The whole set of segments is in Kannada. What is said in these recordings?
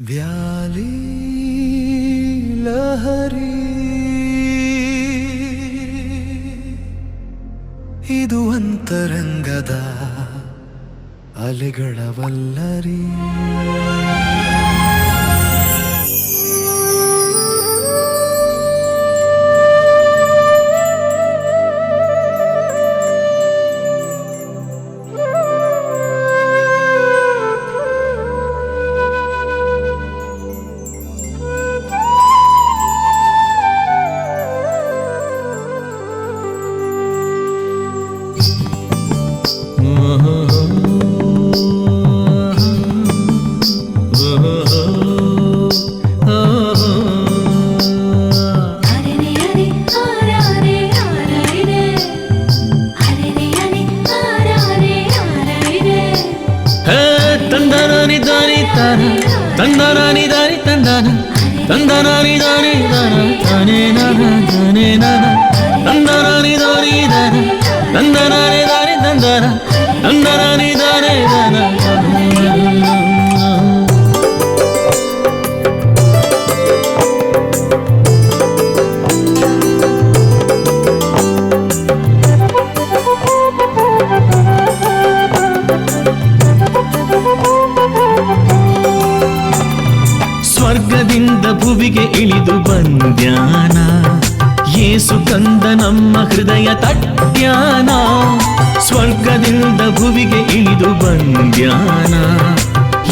ವ್ಯಾಲಿ ಲಹರಿ. ಇದು ಅಂತರಂಗದ ಅಲೆಗಳ தந்தானி தானி தான தந்தானி தானி தந்தான தந்தானி தானி தான தானே நான தானே நான தந்தானி தானி தான தந்தானி தானி தந்தான தந்தானி ಭುವಿಗೆ ಇಳಿದು ಬಂದ್ಯಾನ? ಯೇಸು ಕಂದ ನಮ್ಮ ಹೃದಯ ತಟ್ಯಾನ? ಸ್ವರ್ಗದಿಂದ ಭುವಿಗೆ ಇಳಿದು ಬಂದ್ಯಾನ?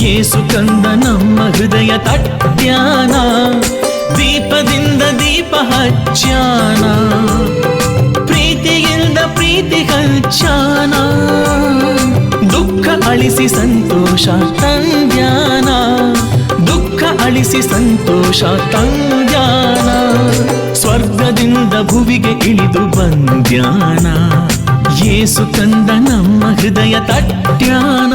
ಯೇಸು ಕಂದ ನಮ್ಮ ಹೃದಯ ತಟ್ಯಾನ? ದೀಪದಿಂದ ದೀಪ ಹಚ್ಚಾನ ಪ್ರೀತಿಯಿಂದ ಪ್ರೀತಿ ಹಚ್ಚಾನ ದುಃಖ ಅಳಿಸಿ ಸಂತೋಷ ತಂದ್ಯಾನ? ಅಳಿಸಿ ಸಂತೋಷ ತಂದ್ಯಾನ ಸ್ವರ್ಗದಿಂದ ಭುವಿಗೆ ಇಳಿದು ಬಂದ್ಯಾನ. ಏಸು ತಂದ ನಮ್ಮ ಹೃದಯ ತಟ್ಯಾನ.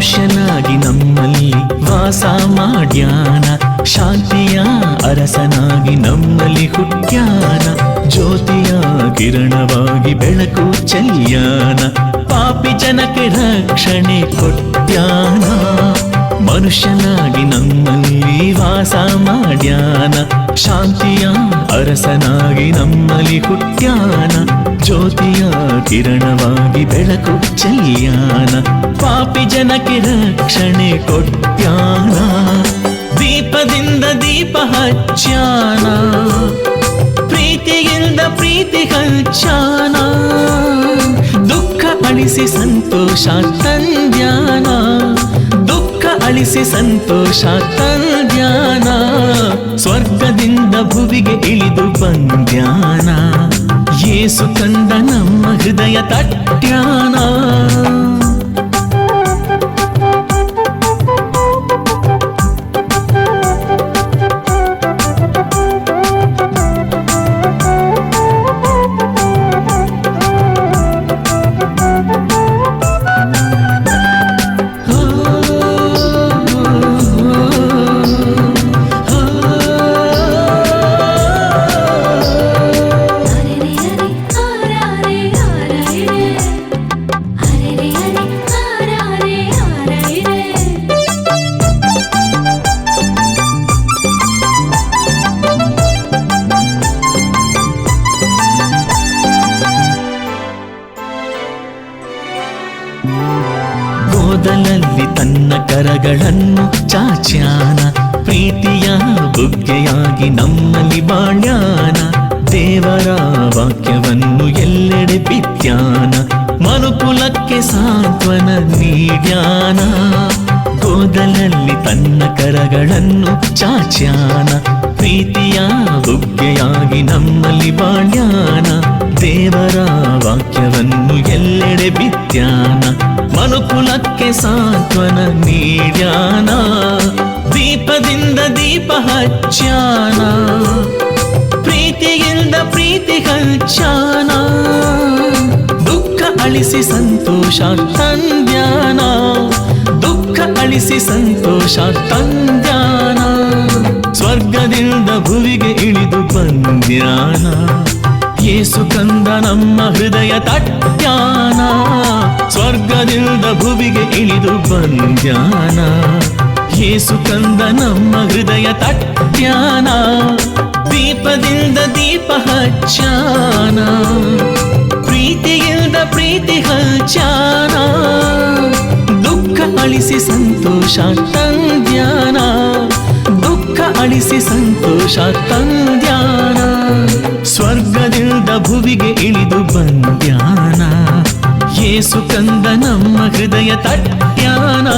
ಮನುಷ್ಯನಾಗಿ ನಮ್ಮಲ್ಲಿ ವಾಸ ಮಾಡ್ಯಾನ, ಶಾಂತಿಯ ಅರಸನಾಗಿ ನಮ್ಮಲ್ಲಿ ಹುಟ್ಟ್ಯಾನ ಜ್ಯೋತಿಯ ಕಿರಣವಾಗಿ ಬೆಳಕು ಚೆಲ್ಯಾನ, ಪಾಪಿ ಜನಕ್ಕೆ ರಕ್ಷಣೆ ಕೊಟ್ಟ್ಯಾನ ಮನುಷ್ಯನಾಗಿ ನಮ್ಮಲ್ಲಿ ವಾಸ ಮಾಡ್ಯಾನ, ಶಾಂತಿಯ ಅರಸನಾಗಿ ನಮ್ಮಲ್ಲಿ ಹುಟ್ಟ್ಯಾನ ಜ್ಯೋತಿಯ ಕಿರಣವಾಗಿ ಬೆಳಕು ಚೆಲ್ಯಾನ, ಪಾಪಿ ಜನಕ್ಕೆ ರಕ್ಷಣೆ ಕೊಟ್ಟ್ಯಾನ ದೀಪದಿಂದ ದೀಪ ಹಚ್ಚಾನ ಪ್ರೀತಿಯಿಂದ ಪ್ರೀತಿ ಹಚ್ಚಾನ ದುಃಖ ಅಳಿಸಿ ಸಂತೋಷ ಅಳಿಸಿ ಸಂತೋಷ ತಂದ್ಯಾನ ಸ್ವರ್ಗದಿಂದ ಭುವಿಗೆ ಇಳಿದು ಬಂದ್ಯಾನ. ಯೇಸು ತಂದ ನಮ್ಮ ಹೃದಯ ತಟ್ಯಾನ. ಕರಗಳನ್ನು ಚಾಚ್ಯಾನ, ಪ್ರೀತಿಯ ಬುಗ್ಗೆಯಾಗಿ ನಮ್ಮಲ್ಲಿ ಬಾಳ್ಯಾನ ದೇವರ ವಾಕ್ಯವನ್ನು ಎಲ್ಲೆಡೆ ಬಿತ್ಯಾನ ಮನುಕುಲಕ್ಕೆ ಸಾಂತ್ವನ ನೀಡ್ಯಾನ. ಗೋದಲಲ್ಲಿ ತನ್ನ ಕರಗಳನ್ನು ಚಾಚ್ಯಾನ, ಪ್ರೀತಿಯ ಬುಗ್ಗೆಯಾಗಿ ನಮ್ಮಲ್ಲಿ ಬಾಳ್ಯಾನ ದೇವರ ಎಲ್ಲೆಡೆ ಬಿತ್ಯಾನ ಮನುಕುಲಕ್ಕೆ ಸಾಂತ್ವನ ನೀಡ್ಯಾನ, ದೀಪದಿಂದ ದೀಪ ಹಚ್ಚಾನ ಪ್ರೀತಿಯಿಂದ ಪ್ರೀತಿ ಹಚ್ಚಾನ ದುಃಖ ಅಳಿಸಿ ಸಂತೋಷ ತಂದ್ಯಾನ, ದುಃಖ ಅಳಿಸಿ ಸಂತೋಷ ತಂದ್ಯಾನ, ಸ್ವರ್ಗದಿಂದ ಭುವಿಗೆ ಇಳಿದು ಬಂದ್ಯಾನ. ಯೇಸು ಕಂದ ನಮ್ಮ ಹೃದಯ ತಟ್ಟ್ಯಾನ ಸ್ವರ್ಗದಿಂದ ಭುವಿಗೆ ಇಳಿದು ಬಂದ್ಯಾನ. ಯೇಸು ಕಂದ ನಮ್ಮ ಹೃದಯ ತಟ್ಟ್ಯಾನ ದೀಪದಿಂದ ದೀಪ ಹಚ್ಚಾನ ಪ್ರೀತಿಯಿಂದ ಪ್ರೀತಿ ಹಚ್ಚಾನ ದುಃಖ ಅಳಿಸಿ ಸಂತೋಷ ತಂದ್ಯಾನ. ದುಃಖ ಅಳಿಸಿ ಸಂತೋಷ ತಂದ್ಯಾನ. ಭುವಿಗೆ ಇಳಿದು ಬಂದ್ಯಾನ. ಏಸು ಕಂದ ನಮ್ಮ ಹೃದಯ ತಟ್ಯಾನ.